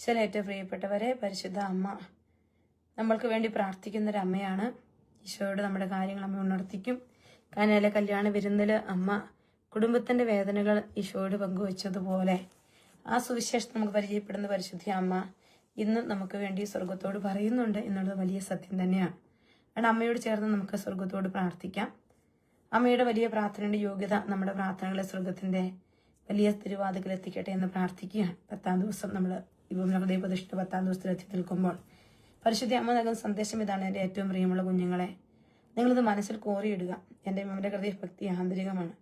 ഈശോയിലെ പ്രിയപ്പെട്ടവരെ പരിശുദ്ധ അമ്മ. നമ്മൾക്ക് വേണ്ടി പ്രാർത്ഥിക്കുന്ന ഒരു അമ്മയാണ് ഈശോയോട് നമ്മുടെ കാര്യങ്ങൾ അമ്മ ഉണർത്തിക്കും. കാനയിലെ കല്യാണ വിരുന്നിൽ അമ്മ കുടുംബത്തിന്റെ വേദനകൾ ഈശോയോട് പങ്കുവച്ചതുപോലെ ആ സുവിശേഷം നമുക്ക് പരിചയപ്പെടുന്ന പരിശുദ്ധ അമ്മ ഇന്ന് നമുക്ക് വേണ്ടി സ്വർഗത്തോട് പറയുന്നുണ്ട് എന്നുള്ളത് വലിയ സത്യം തന്നെയാണ്. കാരണം അമ്മയോട് ചേർന്ന് നമുക്ക് സ്വർഗത്തോട് പ്രാർത്ഥിക്കാം. അമ്മയുടെ വലിയ പ്രാർത്ഥനയുടെ യോഗ്യത നമ്മുടെ പ്രാർത്ഥനകളെ സ്വർഗത്തിന്റെ വലിയ തിരുവാതിക്കൽ എത്തിക്കട്ടെ എന്ന് പ്രാർത്ഥിക്കുകയാണ്. പത്താം ദിവസം നമ്മൾ ഹൃദയ പ്രതിഷ്ഠ പത്താം ദിവസത്തിൽ എത്തി നിൽക്കുമ്പോൾ പരിശുദ്ധി അമ്മ നൽകുന്ന സന്ദേശം ഇതാണ് എന്റെ ഏറ്റവും പ്രിയമുള്ള കുഞ്ഞുങ്ങളെ. നിങ്ങളിത് മനസ്സിൽ കോറിയിടുക എന്റെ അമ്മയുടെ ഹൃദയ ഭക്തി ആന്തരികമാണ്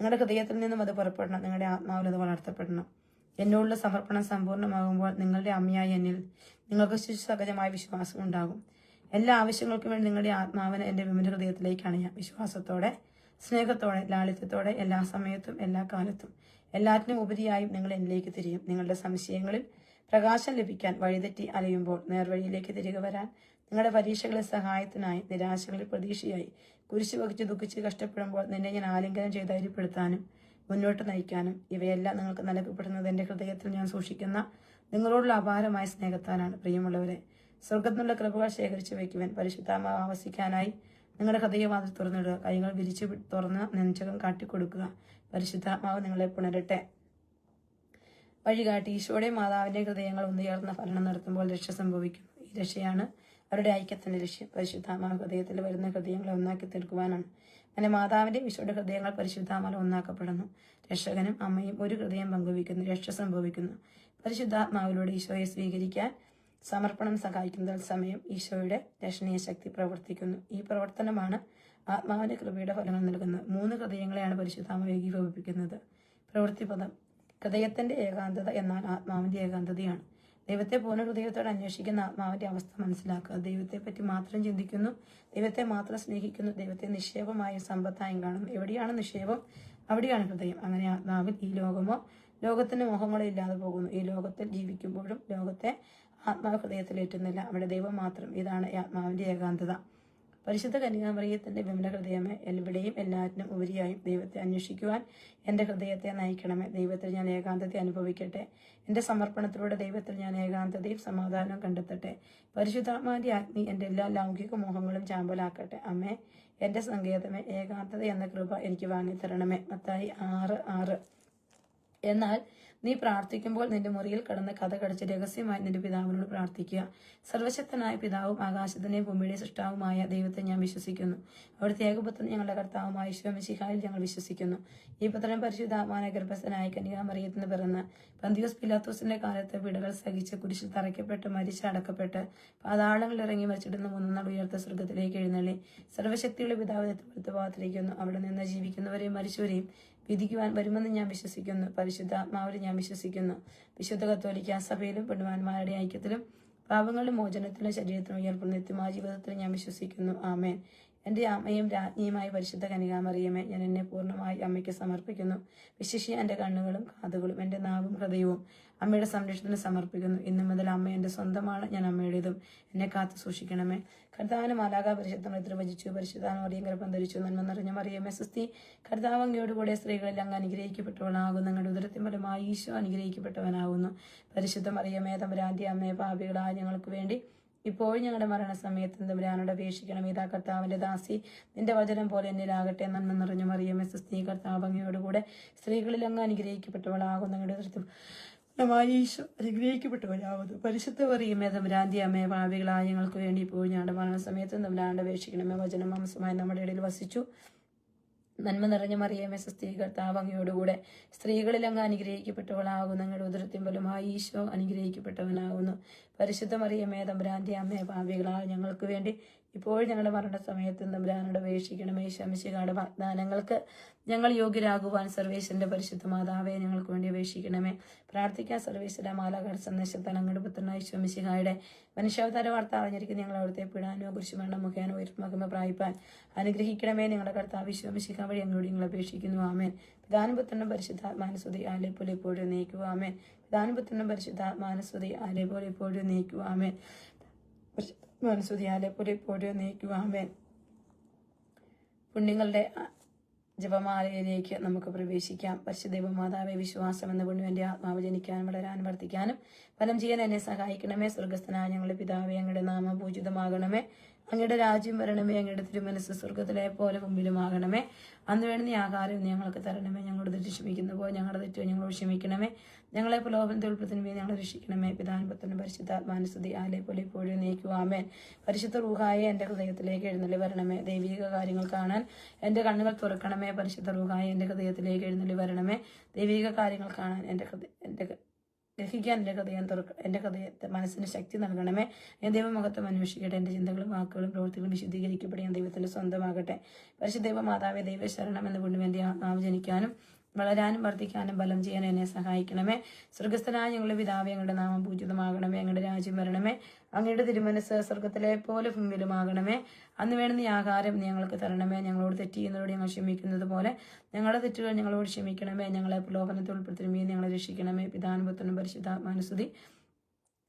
നിങ്ങളുടെ ഹൃദയത്തിൽ നിന്നും അത് പുറപ്പെടണം. നിങ്ങളുടെ ആത്മാവിൽ അത് വളർത്തപ്പെടണം. എന്നോടുള്ള സമർപ്പണം സമ്പൂർണമാകുമ്പോൾ നിങ്ങളുടെ അമ്മയായി എന്നിൽ നിങ്ങൾക്ക് ശിശുസഹജമായ വിശ്വാസം ഉണ്ടാകും. എല്ലാ ആവശ്യങ്ങൾക്കും വേണ്ടി നിങ്ങളുടെ ആത്മാവിനെ എന്റെ വിമല ഹൃദയത്തിലേക്കാണ് ഞാൻ. വിശ്വാസത്തോടെ സ്നേഹത്തോടെ ലാളിത്യത്തോടെ എല്ലാ സമയത്തും എല്ലാ കാലത്തും എല്ലാറ്റിനും ഉപരിയായും നിങ്ങൾ എന്നിലേക്ക് തിരിയും. നിങ്ങളുടെ സംശയങ്ങളിൽ പ്രകാശം ലഭിക്കാൻ വഴിതെറ്റി അലയുമ്പോൾ നേർവഴിയിലേക്ക് തിരികെ വരാൻ നിങ്ങളുടെ പരീക്ഷകളെ സഹായത്തിനായി നിരാശകളിൽ പ്രതീക്ഷയായി കുരിശു വഹിച്ച് ദുഃഖിച്ച് കഷ്ടപ്പെടുമ്പോൾ നിന്നെ ഞാൻ ആലിംഗനം ചെയ്ത് അരിപ്പെടുത്താനും മുന്നോട്ട് നയിക്കാനും ഇവയെല്ലാം നിങ്ങൾക്ക് നൽകപ്പെടുന്നത് എന്റെ ഹൃദയത്തിൽ ഞാൻ സൂക്ഷിക്കുന്ന നിങ്ങളോടുള്ള അപാരമായ സ്നേഹത്താനാണ് പ്രിയമുള്ളവരെ സ്വർഗത്തിനുള്ള കൃപകൾ ശേഖരിച്ചു വയ്ക്കുവാൻ പരിശുദ്ധാമാവസിക്കാനായി നിങ്ങളുടെ ഹൃദയവാതിൽ തുറന്നിടുക. കൈകൾ വിരിച്ചു തുറന്ന് നെഞ്ചകം കാട്ടിക്കൊടുക്കുക. പരിശുദ്ധാത്മാവ് നിങ്ങളെ പുണരട്ടെ. വഴികാട്ടി ഈശോയുടെ മാതാവിന്റെ ഹൃദയങ്ങൾ ഒന്നുചേർന്ന ഫലനം നടത്തുമ്പോൾ രക്ഷ സംഭവിക്കുന്നു. ഈ രക്ഷയാണ് അവരുടെ ഐക്യത്തിന്റെ ലക്ഷ്യം. പരിശുദ്ധാമ ഹൃദയത്തിൽ വരുന്ന ഹൃദയങ്ങളെ ഒന്നാക്കി തീർക്കുവാനാണ്. അങ്ങനെ മാതാവിന്റെ ഈശോയുടെ ഹൃദയങ്ങൾ പരിശുദ്ധാമല ഒന്നാക്കപ്പെടുന്നു. രക്ഷകനും അമ്മയും ഒരു ഹൃദയം പങ്കുവയ്ക്കുന്നു. രക്ഷ സംഭവിക്കുന്നു. പരിശുദ്ധാത്മാവിലൂടെ ഈശോയെ സ്വീകരിക്കാൻ സമർപ്പണം സഹായിക്കുന്ന സമയം ഈശോയുടെ രക്ഷണീയ ശക്തി പ്രവർത്തിക്കുന്നു. ഈ പ്രവർത്തനമാണ് ആത്മാവിന്റെ കൃപയുടെ ഫലങ്ങൾ നൽകുന്നത്. മൂന്ന് ഹൃദയങ്ങളെയാണ് പരിശുദ്ധാത്മാവ് ഏകീഭവിപ്പിക്കുന്നത്. പ്രവൃത്തിപദം. ഹൃദയത്തിന്റെ ഏകാന്തത എന്നാൽ ആത്മാവിന്റെ ഏകാന്തതയാണ്. ദൈവത്തെ പൂർണ ഹൃദയത്തോടെ അന്വേഷിക്കുന്ന ആത്മാവിന്റെ അവസ്ഥ മനസ്സിലാക്കുക. ദൈവത്തെ പറ്റി മാത്രം ചിന്തിക്കുന്നു. ദൈവത്തെ മാത്രം സ്നേഹിക്കുന്നു. ദൈവത്തെ നിക്ഷേപമായും സമ്പത്തായും കാണുന്നു. എവിടെയാണ് നിക്ഷേപം? അവിടെയാണ് ഹൃദയം. അങ്ങനെ ആത്മാവിൽ ഈ ലോകമോ ലോകത്തിന്റെ മോഹങ്ങളോ ഇല്ലാതെ പോകുന്നു. ഈ ലോകത്തിൽ ജീവിക്കുമ്പോഴും ലോകത്തെ ആത്മാവ് ഹൃദയത്തിലേറ്റുന്നില്ല അവിടെ ദൈവം മാത്രം. ഇതാണ് ആത്മാവിന്റെ ഏകാന്തത. പരിശുദ്ധ കന്യാമറിയത്തിന്റെ വിമല ഹൃദയമേ എവിടെയും എല്ലാറ്റിനും ഉപരിയായും ദൈവത്തെ അന്വേഷിക്കുവാൻ എന്റെ ഹൃദയത്തെ നയിക്കണമേ. ദൈവത്തിൽ ഞാൻ ഏകാന്തത അനുഭവിക്കട്ടെ. എന്റെ സമർപ്പണത്തിലൂടെ ദൈവത്തിൽ ഞാൻ ഏകാന്തതയും സമാധാനവും കണ്ടെത്തട്ടെ. പരിശുദ്ധാത്മാവിന്റെ അഗ്നി എന്റെ എല്ലാ ലൗകിക മോഹങ്ങളും ചാമ്പലാക്കട്ടെ. അമ്മേ എന്റെ സങ്കേതമേ ഏകാന്തത എന്ന കൃപ എനിക്ക് വാങ്ങിത്തരണമേ. മത്തായി ആറ് ആറ്. എന്നാൽ നീ പ്രാർത്ഥിക്കുമ്പോൾ നിന്റെ മുറിയിൽ കടന്ന് കഥ കടിച്ച് രഹസ്യമായി നിന്റെ പിതാവിനോട് പ്രാർത്ഥിക്കുക. സർവശക്തനായ പിതാവും ആകാശത്തിന്റെയും ഭൂമിയുടെ സൃഷ്ടാവുമായ ദൈവത്തെ ഞാൻ വിശ്വസിക്കുന്നു. അവിടുത്തെ ഏകപുത്രൻ ഞങ്ങളുടെ കർത്താവുമായ ഈശ്വമിശിഹായിൽ ഞങ്ങൾ വിശ്വസിക്കുന്നു. ഈ പുത്രൻ പരിശുദ്ധാത്മാന ഗർഭസ്ഥനായ കന്യാമറിയത്തിന് പിറന്ന് പന്തിയോസ് പിലാത്തോസിന്റെ കാലത്ത് വിടകൾ സഹിച്ച് കുരിശിൽ തറയ്ക്കപ്പെട്ട് മരിച്ച് അടക്കപ്പെട്ട് ഇറങ്ങി മരിച്ചിടുന്ന മൂന്നാൾ നാൾ ഉയർത്ത സ്വർഗത്തിലേക്ക് എഴുന്നള്ളി. സർവശക്തിയുള്ള പിതാവ് എത്തിപ്പെടുത്ത് പാത്തിരിക്കുന്നു. അവിടെ നിന്ന് ജീവിക്കുന്നവരെയും മരിച്ചവരെയും വിധിക്കുവാൻ വരുമെന്ന് ഞാൻ വിശ്വസിക്കുന്നു. പരിശുദ്ധാത്മാവിൽ ഞാൻ വിശ്വസിക്കുന്നു. വിശുദ്ധ കത്തോലിക്ക സഭയിലും പെണ്ണുവാന്മാരുടെ ഐക്യത്തിലും പാപങ്ങളുടെ മോചനത്തിലും ശരീരത്തിനും ഉയർപ്പും നിത്യമായ ജീവിതത്തിലും ഞാൻ വിശ്വസിക്കുന്നു. ആമേൻ. എന്റെ അമ്മയും രാജ്ഞിയുമായ പരിശുദ്ധ കനികാമറിയമേ ഞാൻ എന്നെ പൂർണമായി അമ്മയ്ക്ക് സമർപ്പിക്കുന്നു. വിശേഷി എന്റെ കണ്ണുകളും കാതുകളും എന്റെ നാവും ഹൃദയവും. അമ്മയുടെ സംരക്ഷണത്തിന് സമർപ്പിക്കുന്നു. ഇന്നു മുതൽ അമ്മ എന്റെ സ്വന്തമാണ്. ഞാൻ അമ്മയുടേതും എന്നെ കാത്തു സൂക്ഷിക്കണമേ. കർത്താവിന് മാലാക പരിശുദ്ധം നിർവചിച്ചു പരിശുദ്ധാനം അറിയും ഗർഭം ധരിച്ചു. നന്മ നിറഞ്ഞ മറിയമേ സുസ്തി. കർത്താവ് അങ്ങയോടുകൂടെ സ്ത്രീകളിൽ അങ്ങ് അനുഗ്രഹിക്കപ്പെട്ടവളാകുന്നു. ഞങ്ങളുടെ ഉദരത്തിൻ ഫലമായി ഈശോ അനുഗ്രഹിക്കപ്പെട്ടവനാകുന്നു. പരിശുദ്ധ മറിയമേ തമ്പരാന്തി അമ്മയെ പാപികളായ ഞങ്ങൾക്ക് വേണ്ടി ഇപ്പോഴും ഞങ്ങളുടെ മരണസമയത്ത് തമ്പുരാനോട് അപേക്ഷിക്കണം. ഇതാ കർത്താവിന്റെ ദാസി. നിന്റെ വചനം പോലെ എന്നിലാകട്ടെ. നന്മ നിറഞ്ഞ മറിയമേ സുസ്തി. കർത്താവ് അങ്ങയോടുകൂടെ സ്ത്രീകളിൽ അങ്ങ് അനുഗ്രഹിക്കപ്പെട്ടവളാകുന്നു. ഞങ്ങളുടെ ഒരാവത് അനുഗ്രഹിക്കപ്പെട്ടവരാകുന്നു പരിശുദ്ധ പറയുമേ തമ്പുരാന്തി ഭാവികളായ ഞങ്ങൾക്ക് വേണ്ടി പോയി ഞങ്ങളുടെ മരണസമയത്ത് തമ്പ്രാണ്ട് അപേക്ഷിക്കണമേ. വചനം മാംസമായി നമ്മുടെ ഇടയിൽ വസിച്ചു. നന്മ നിറഞ്ഞ മറിയമേ സ്ത്രീ കർത്താവ് അങ്ങയോടുകൂടെ സ്ത്രീകളിൽ അങ്ങ് അനുഗ്രഹിക്കപ്പെട്ടവളാകുന്നു. ഞങ്ങളുടെ ഉദരത്തിൻ ഫലമായി ഈശോ അനുഗ്രഹിക്കപ്പെട്ടവനാകുന്നു. പരിശുദ്ധ മറിയമേ അമ്മയെ ഞങ്ങൾക്ക് വേണ്ടി ഇപ്പോഴും ഞങ്ങളുടെ മരണസമയത്ത് തമ്പുരാനോട് അപേക്ഷിക്കണമേ ശമിശികാട് വാഗ്ദാനങ്ങൾക്ക് ഞങ്ങൾ യോഗ്യരാകുവാൻ സർവേശ്വരന്റെ പരിശുദ്ധ മാതാവെ ഞങ്ങൾക്ക് വേണ്ടി അപേക്ഷിക്കണമേ. പ്രാർത്ഥിക്കാൻ സർവേശ്വര മാലാകാട് സന്ദേശത്താൽ അങ്ങയുടെ പുത്രനായ ശമിശിഹായുടെ മനുഷ്യാവതാര വാർത്ത അറിഞ്ഞിരിക്കുന്ന ഞങ്ങൾ അവിടുത്തെ പിടാനോ വേണ്ട മുഖേന ഉയർമകമ പ്രായിപ്പാൻ അനുഗ്രഹിക്കണമേ. ഞങ്ങളുടെ കർത്താവ് ശമിശിഹ വഴി ഞങ്ങളോട് ഞങ്ങൾ അപേക്ഷിക്കുന്നു. ആമേൻ. പിതാനുപുത്രനും പരിശുദ്ധാത്മാനുസ്തുതി ആലെ പോലെ ഇപ്പോഴും നീക്കുക ആമേൻ പിതാനുപുത്രനും പരിശുദ്ധാത്മാനുസ്തുതി ആലെ പോലെ ഇപ്പോഴും നീക്കുക ആമേൻ മനസ്സുതി പുരി പോലെ നീക്കുവാമേൻ. പുണ്യങ്ങളുടെ ജപമാലയിലേക്ക് നമുക്ക് പ്രവേശിക്കാം. പരിശുദ്ധ മാതാവെ വിശ്വാസം എന്ന പുണ്യവന്റെ ആത്മാവ് ജനിക്കാനും വളരാനും വർദ്ധിക്കാനും ഫലം ചെയ്യാൻ എന്നെ സഹായിക്കണമേ. സ്വർഗസ്ഥനായ ഞങ്ങളുടെ പിതാവേ ഞങ്ങളുടെ നാമം പൂജിതമാകണമേ. അങ്ങയുടെ രാജ്യം വരണമേ അങ്ങയുടെ തിരുമനസ് സ്വർഗത്തിലെ പോലെ മുമ്പിലുമാകണമേ. അന്ന് വേണ്ടുന്ന നീ ഞങ്ങൾക്ക് തരണമേ. ഞങ്ങളുടെ തെറ്റ് ക്ഷമിക്കുന്നപ്പോൾ ഞങ്ങളുടെ തെറ്റോ ഞങ്ങളോട് ക്ഷമിക്കണമേ. ഞങ്ങളെ പ്രലോഭനത്തിൽ ഉൾപ്പെടുത്തുന്നവേ ഞങ്ങളെ രക്ഷിക്കണമേ. പിതാനുപത്തിന് പരിശുദ്ധാത്മാനുസ്തുതി ആലെ പോലെ ഇപ്പോഴും നീക്കുവാമേൻ പരിശുദ്ധ റൂഹായെ എന്റെ ഹൃദയത്തിലേക്ക് എഴുന്നള്ളി വരണമേ. ദൈവിക കാര്യങ്ങൾ കാണാൻ എന്റെ കണ്ണുകൾ തുറക്കണമേ. പരിശുദ്ധ റൂഹായെ എന്റെ ഹൃദയത്തിലേക്ക് എഴുന്നള്ളി വരണമേ. ദൈവിക കാര്യങ്ങൾ കാണാൻ എന്റെ ഹൃദയ എന്റെ ഗ്രഹിക്കാൻ എന്റെ ഹൃദയം തുറക്ക എന്റെ ഹൃദയത്തെ മനസ്സിന് ശക്തി നൽകണമേ. ഞാൻ ദൈവമുഖത്തും അന്വേഷിക്കട്ടെ. എന്റെ ചിന്തകളും വാക്കുകളും പ്രവൃത്തികളും വിശുദ്ധീകരിക്കപ്പെടെ ഞാൻ ദൈവത്തിന്റെ സ്വന്തമാകട്ടെ. പരിശുദ്ധ ദൈവ മാതാവെ ദൈവശരണം എന്ന് പുണ്യം എന്റെ ആത്മാവ് ജനിക്കാനും വളരാനും വർദ്ധിക്കാനും ബലം ചെയ്യാൻ എന്നെ സഹായിക്കണമേ. സ്വർഗസ്ഥനായ ഞങ്ങളുടെ പിതാവ് ഞങ്ങളുടെ നാമം പൂജിതമാകണമേ. ഞങ്ങളുടെ രാജ്യം വരണമേ. അങ്ങയുടെ തിരുമനസ് സ്വർഗത്തിലെ പോലെ ഭൂമിയിലുമാകണമേ അന്ന് വേണ്ടുന്ന ആഹാരം ഞങ്ങൾക്ക് തരണമേ. ഞങ്ങളോട് തെറ്റ് ചെയ്യുന്നതോട് ഞങ്ങൾ ക്ഷമിക്കുന്നത് പോലെ ഞങ്ങളുടെ തെറ്റുകൾ ഞങ്ങളോട് ക്ഷമിക്കണമേ. ഞങ്ങളെ പ്രലോഭനത്തിൽ ഉൾപ്പെടുത്തണമേ ഞങ്ങളെ രക്ഷിക്കണമേ. പിതാനുപുത്രനും പരിശുദ്ധാത്മാനുസ്തുതി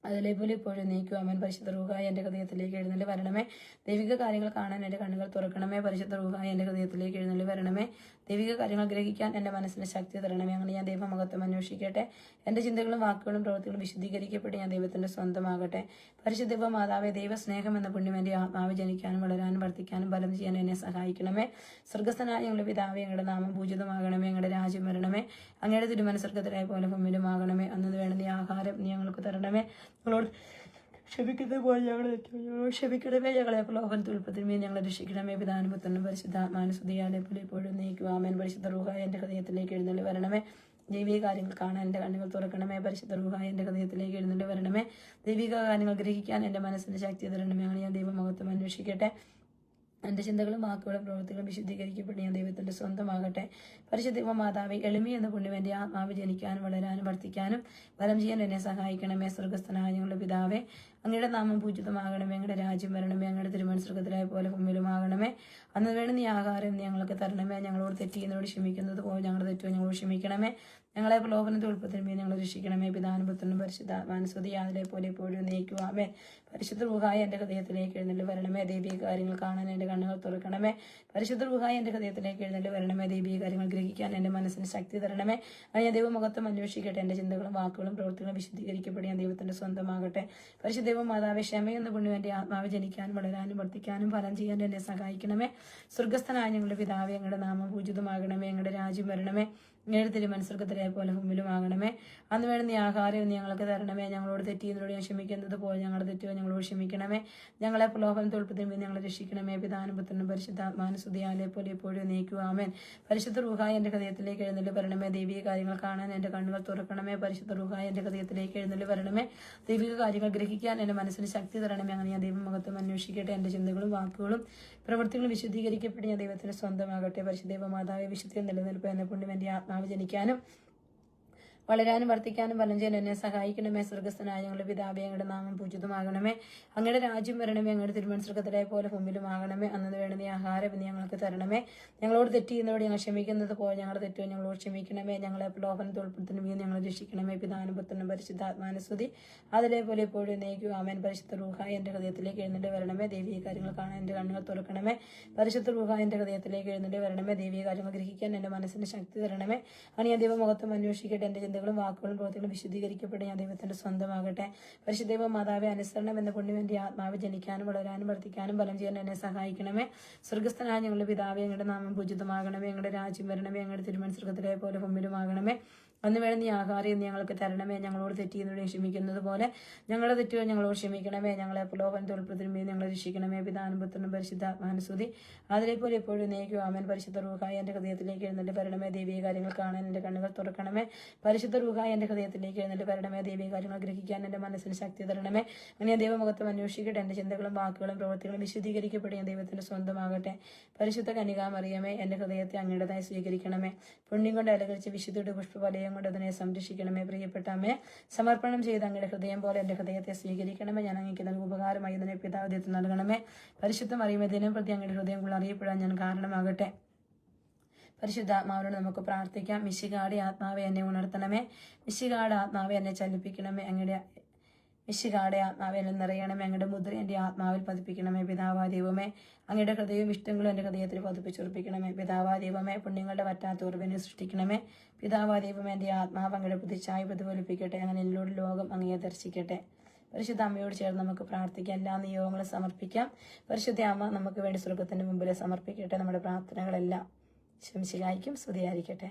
അതിലെ പോലെ ഇപ്പോഴും നീക്കും. അമ്മൻ പരിശുദ്ധ റൂഹായി എന്റെ ഹൃദയത്തിലേക്ക് എഴുന്നള്ളി വരണമേ. ദൈവിക കാര്യങ്ങൾ കാണാൻ എന്റെ കണ്ണുകൾ തുറക്കണമേ. പരിശുദ്ധ റൂഹായി എന്റെ ഹൃദയത്തിലേക്ക് എഴുന്നള്ളി വരണമേ. ദൈവിക കാര്യങ്ങൾ ഗ്രഹിക്കാൻ എന്റെ മനസ്സിന് ശക്തി തരണമേ. അങ്ങനെ ഞാൻ ദൈവമഹത്വം അന്വേഷിക്കട്ടെ. എന്റെ ചിന്തകളും വാക്കുകളും പ്രവൃത്തികളും വിശുദ്ധീകരിക്കപ്പെട്ട് ഞാൻ ദൈവത്തിന്റെ സ്വന്തമാകട്ടെ. പരിശുദ്ധ മാതാവെ ദൈവസ്നേഹം എന്ന പുണ്യം എന്റെ ആത്മാവ് ജനിക്കാനും വളരാനും വർദ്ധിക്കാനും ബലം ചെയ്യാൻ എന്നെ സഹായിക്കണമേ. സ്വർഗസ്ഥനായ ഞങ്ങളുടെ പിതാവ് ഞങ്ങളുടെ നാമം പൂജിതമാകണമേ. ഞങ്ങളുടെ രാജ്യം വരണമേ. അങ്ങയുടെ തിരുമനസ്വർഗത്തിലായ പോലെ ഭൂമിയിലുമാകണമേ. അന്നത് വേണ്ടുന്ന ഈ ആഹാരം നീ ഞങ്ങൾക്ക് തരണമേ. ഞങ്ങളോട് ക്ഷമിക്കുന്ന പോലെ ഞങ്ങളോട് ക്ഷമിക്കണമേ ഞങ്ങളെ പ്രലോഭനത്തിൽ തുൽപ്പത്തിന്മേ ഞങ്ങളെ രക്ഷിക്കണമേ പിതാനുപുത്രനും മാനസുദ്ധിയാലെ പോലെ ഇപ്പോഴും നീക്കുവാമേൻ പരിശുദ്ധ റൂഹായ എന്റെ ഹൃദയത്തിലേക്ക് എഴുന്നള്ളി വരണമേ. ദൈവിക കാര്യങ്ങൾ കാണാൻ എന്റെ കണ്ണുകൾ തുറക്കണമേ. പരിശുദ്ധ റൂഹായ എന്റെ ഹൃദയത്തിലേക്ക് എഴുന്നള്ളി വരണമേ. ദൈവിക കാര്യങ്ങൾ ഗ്രഹിക്കാൻ എന്റെ മനസ്സിന് ശക്തി തരണമേ. അങ്ങനെ ഞാൻ ദൈവമഹത്വം അന്വേഷിക്കട്ടെ. എന്റെ ചിന്തകളും വാക്കുകളും പ്രവൃത്തികളും വിശുദ്ധീകരിക്കപ്പെട്ട് ഞാൻ ദൈവത്തിന്റെ സ്വന്തമാകട്ടെ. പരിശുദ്ധ മാതാവി എളിമി എന്ന പുണ്യം എന്റെ ആത്മാവ് ജനിക്കാനും വളരാനും വർദ്ധിക്കാനും ഫലം ചെയ്യാൻ എന്നെ സഹായിക്കണമേ സ്വർഗസ്ഥനായ ഞങ്ങളുടെ പിതാവേ. അങ്ങയുടെ നാമം പൂജിതമാകണമേ ഞങ്ങളുടെ രാജ്യം വരണമേ അങ്ങയുടെ തിരുമനസ്വർഗത്തിലായ പോലെ ഭൂമിയിലുമാകണമേ. അന്ന് വേണം നീ ആഹാരം ഞങ്ങൾക്ക് തരണമേ ഞങ്ങളോട് തെറ്റിയെന്നോട് ക്ഷമിക്കുന്നത് പോലെ ഞങ്ങളുടെ തെറ്റോ ഞങ്ങളോട് ക്ഷമിക്കണമേ. ഞങ്ങളെ പ്രലോഭനത്തിൽ ഉൾപ്പെടുത്തണമേ ഞങ്ങൾ രക്ഷിക്കണമേ. പിതാനുപുത്രനും പരിശുദ്ധ മാനസ്വതി അതിലെ പോലെ എപ്പോഴും നയിക്കുവാമേ പരിശുദ്ധ ഗുഹായി എന്റെ ഹൃദയത്തിലേക്ക് എഴുന്നള്ളി വരണമേ. ദൈവിക കാര്യങ്ങൾ കാണാൻ എന്റെ കണ്ണുകൾ തുറക്കണമേ. പരിശുദ്ധ ഗുഹായി എന്റെ ഹൃദയത്തിലേക്ക് എഴുന്നള്ളി വരണമേ. ദൈവിക കാര്യങ്ങൾ ഗ്രഹിക്കാൻ എന്റെ മനസ്സിന് ശക്തി തരണമേ. അത് ഞാൻ ദൈവമുഖത്തും അന്വേഷിക്കട്ടെ. എന്റെ ചിന്തകളും വാക്കുകളും പ്രവൃത്തികളും വിശുദ്ധീകരിക്കപ്പെട്ട് ഞാൻ ദൈവത്തിന്റെ സ്വന്തമാകട്ടെ. പരിശുദ്ധ ദൈവം മാതാവെ ക്ഷമയെന്ന് പുണ്യം എന്റെ ആത്മാവ് ജനിക്കാനും വളരാനും വർദ്ധിക്കാനും ഫലം ചെയ്യാൻ എന്നെ സഹായിക്കണമേ. സ്വർഗസ്ഥനായ ഞങ്ങളുടെ പിതാവേ ഞങ്ങളുടെ നാമം പൂജിതമാകണമേ. ഞങ്ങളുടെ രാജ്യം വരണമേ. ഞങ്ങളുടെ തിരുമനസ്വർഗത്തിലെ പോലെ ഭൂമിയിലുമാകണമേ അന്ന് വേണ്ടുന്ന ആഹാരം ഞങ്ങൾക്ക് തരണമേ. ഞങ്ങളോട് തെറ്റിയെന്നോട് ഞാൻ ക്ഷമിക്കുന്നത് പോലെ ഞങ്ങളുടെ തെറ്റുക ഞങ്ങളോട് ക്ഷമിക്കണമേ. ഞങ്ങളെ പ്രലോഭനം തോൽപ്പത്തിന് ഞങ്ങളെ രക്ഷിക്കണമേ. പിതാനുപുത്രനും പരിശുദ്ധാത്മാനുസുതിയാലെ പോലെ എപ്പോഴും നീക്കുവാമേൻ പരിശുദ്ധ റൂഹായ എന്റെ ഹൃദയത്തിലേക്ക് എഴുന്നള്ളി വരണമേ. ദൈവിക കാര്യങ്ങൾ കാണാൻ എന്റെ കണ്ണുകൾ തുറക്കണമേ. പരിശുദ്ധ റൂഹായ എന്റെ ഹൃദയത്തിലേക്ക് എഴുന്നള്ളി വരണമേ. ദൈവിക കാര്യങ്ങൾ ഗ്രഹിക്കാൻ എന്റെ മനസ്സിന് ശക്തി തരണമേ. അങ്ങനെ ഞാൻ ദൈവമുഖത്തും അന്വേഷിക്കട്ടെ. എന്റെ ചിന്തകളും വാക്കുകളും പ്രവൃത്തികളും വിശുദ്ധീകരിക്കപ്പെട്ട് ഞാൻ ദൈവത്തിന് സ്വന്തമാകട്ടെ. പരിശുദ്ധ ദൈവമാതാവ് വിശുദ്ധ നിലനിൽപ്പ് എന്ന പുണ്യം എന്റെ ആത്മാവ് ജനിക്കാനും വളരാനും വർദ്ധിക്കാനും ഫലം ചെയ്യാൻ എന്നെ സഹായിക്കണമേ. സ്വർഗസ്ഥനായ ഞങ്ങളുടെ പിതാവേ ഞങ്ങളുടെ നാമം പൂജിതമാകണമേ. അങ്ങയുടെ രാജ്യം വരണമേ അങ്ങയുടെ തിരുമനസ്വർഗത്തിലെ പോലെ മുമ്പിലുമാകണമേ അന്നത് വേണ്ടുന്ന ആഹാരം ഇന്ന് ഞങ്ങൾക്ക് തരണമേ. ഞങ്ങളോട് തെറ്റ് ചെയ്യുന്നതോട് ഞങ്ങൾ ക്ഷമിക്കുന്നത് പോലെ ഞങ്ങളുടെ തെറ്റോ ഞങ്ങളോട് ക്ഷമിക്കണമേ. ഞങ്ങളെ പ്രലോഭനത്തിൽ ഉൾപ്പെടുത്തുന്ന ഞങ്ങൾ രക്ഷിക്കണമേ. പിതാനുപുത്രനും പരിശുദ്ധാത്മാനുസ്തുതി അതിലേപോലെ എപ്പോഴും നയിക്കും ആമേൻ. പരിശുദ്ധ റൂഹ എന്റെ ഹൃദയത്തിലേക്ക് എഴുന്നേറ്റ് വരണമേ. ദേവീയ കാര്യങ്ങൾ കാണാൻ എന്റെ കണ്ണുകൾ തുറക്കണമേ. പരിശുദ്ധ റൂഹ എന്റെ ഹൃദയത്തിലേക്ക് എഴുന്നേറ്റ് വരണമേ. ദേവീയ കാര്യങ്ങൾ ഗ്രഹിക്കാൻ എന്റെ മനസ്സിന് ശക്തി തരണമേ. അങ്ങനെ ഞാൻ ദൈവമുഖത്തും അന്വേഷിക്കട്ടെ എന്റെ ചിന്തകളും വാക്കുകളും പ്രവൃത്തികളും വിശുദ്ധീകരിക്കപ്പെട്ട് ഞാൻ ദൈവത്തിന്റെ സ്വന്തമാകട്ടെ. പരിശുദ്ധൈവ മാതാവെ അനുസരണം എന്ന പുണ്യം എന്റെ ആത്മാവ് ജനിക്കാനും വളരാനും വർദ്ധിക്കാനും ബലം ചെയ്യാൻ എന്നെ സഹായിക്കണമേ. സ്വർഗസ്ഥനായ ഞങ്ങളുടെ പിതാവെ ഞങ്ങളുടെ നാമം പൂജിതമാകണമേ. ഞങ്ങളുടെ രാജ്യം വരണമേ. ഞങ്ങളുടെ തിരുമനസ്വർഗത്തിലെ പോലെ മുമ്പിലുമാകണമേ അന്ന് വേണം നീ ആഹാരം ഞങ്ങൾക്ക് തരണമേ ഞങ്ങളോട് തെറ്റിയെന്നോട് ക്ഷമിക്കുന്നത് പോലെ. ഞങ്ങളുടെ തെറ്റുകൾ ഞങ്ങളോട് ക്ഷമിക്കണമേ ഞങ്ങളെ പ്രലോഭനത്തിൽ ഉൾപ്പെടുത്തണമേ ഞങ്ങളെ രക്ഷിക്കണമേ. പിതാനുപുത്രനും പരിശുദ്ധാത്മാനുസ്തുതി അതിലേപ്പോലെ എപ്പോഴും നയിക്കും ആമൻ. പരിശുദ്ധ റൂഹായി എന്റെ ഹൃദയത്തിലേക്ക് എഴുന്നേറ്റ് വരണമേ ദൈവീയ കാര്യങ്ങൾ കാണാൻ എന്റെ കണ്ണുകൾ തുറക്കണമേ. പരിശുദ്ധ റൂഹായി എന്റെ ഹൃദയത്തിലേക്ക് എഴുന്നേറ്റ് വരണമേ ദൈവീയ കാര്യങ്ങൾ ഗ്രഹിക്കാൻ എന്റെ മനസ്സിന് ശക്തി തരണമേ. അങ്ങനെ ദൈവമുഖത്തും അന്വേഷിക്കട്ടെ എന്റെ ചിന്തകളും വാക്കുകളും പ്രവൃത്തികളും വിശുദ്ധീകരിക്കപ്പെട്ട് ദൈവത്തിന്റെ സ്വന്തമാകട്ടെ. പരിശുദ്ധ കനികാമറിയമേ എന്റെ ഹൃദയത്തെ അങ്ങയുടേതായി സ്വീകരിക്കണമേ. പുണ്യം കൊണ്ട് അലകരിച്ച് വിശുദ്ധിയുടെ പുഷ്പവലയം കൊണ്ട് അതിനെ സംരക്ഷിക്കണമേ. അമ്മേ സമർപ്പണം ചെയ്ത് അങ്ങയുടെ ഹൃദയം പോലെ എന്റെ ഹൃദയത്തെ സ്വീകരിക്കണമേ. ഞാൻ അങ്ങേക്ക് നൽകും ഉപകാരമായി ഇതിനെ പിതാവിധ്യത്തിൽ നൽകണമേ. പരിശുദ്ധം അറിയുമ്പോൾ ദിനം പ്രതി അങ്ങയുടെ ഹൃദയം കൊണ്ട് അറിയപ്പെടാൻ ഞാൻ കാരണമാകട്ടെ. പരിശുദ്ധാത്മാവിനോട് നമുക്ക് പ്രാർത്ഥിക്കാം. മിശികാടി ആത്മാവെ എന്നെ ഉണർത്തണമേ. മിശികാട് ആത്മാവെ എന്നെ ചലിപ്പിക്കണമേ. അങ്ങയുടെ മിശികാടെ ആത്മാവിനെ നിറയണമേ. അങ്ങയുടെ മുദ്ര എന്റെ ആത്മാവിൽ പതിപ്പിക്കണമേ. പിതാവാ ദൈവമേ അങ്ങയുടെ ഹൃദയവും ഇഷ്ടങ്ങളും എന്റെ ഹൃദയത്തിൽ പതിപ്പിച്ചുറപ്പിക്കണമേ പിതാവാ ദൈവമേ പുണ്യങ്ങളുടെ പറ്റാത്ത ഉറവിനെ സൃഷ്ടിക്കണമേ. പിതാവാ ദൈവമേ എന്റെ ആത്മാവ് അങ്ങയുടെ പുതിച്ചായി പ്രതിഫലിപ്പിക്കട്ടെ. അങ്ങനെ എന്നോട് ലോകം അങ്ങയെ ദർശിക്കട്ടെ. പരിശുദ്ധ അമ്മയോട് ചേർന്ന് നമുക്ക് പ്രാർത്ഥിക്കാം. എല്ലാ നിയോഗങ്ങളും സമർപ്പിക്കാം. പരിശുദ്ധ അമ്മ നമുക്ക് വേണ്ടി സ്വർഗത്തിന്റെ മുമ്പിൽ സമർപ്പിക്കട്ടെ. നമ്മുടെ പ്രാർത്ഥനകളെല്ലാം ശംശികായിക്കും സ്തുതിയായിരിക്കട്ടെ.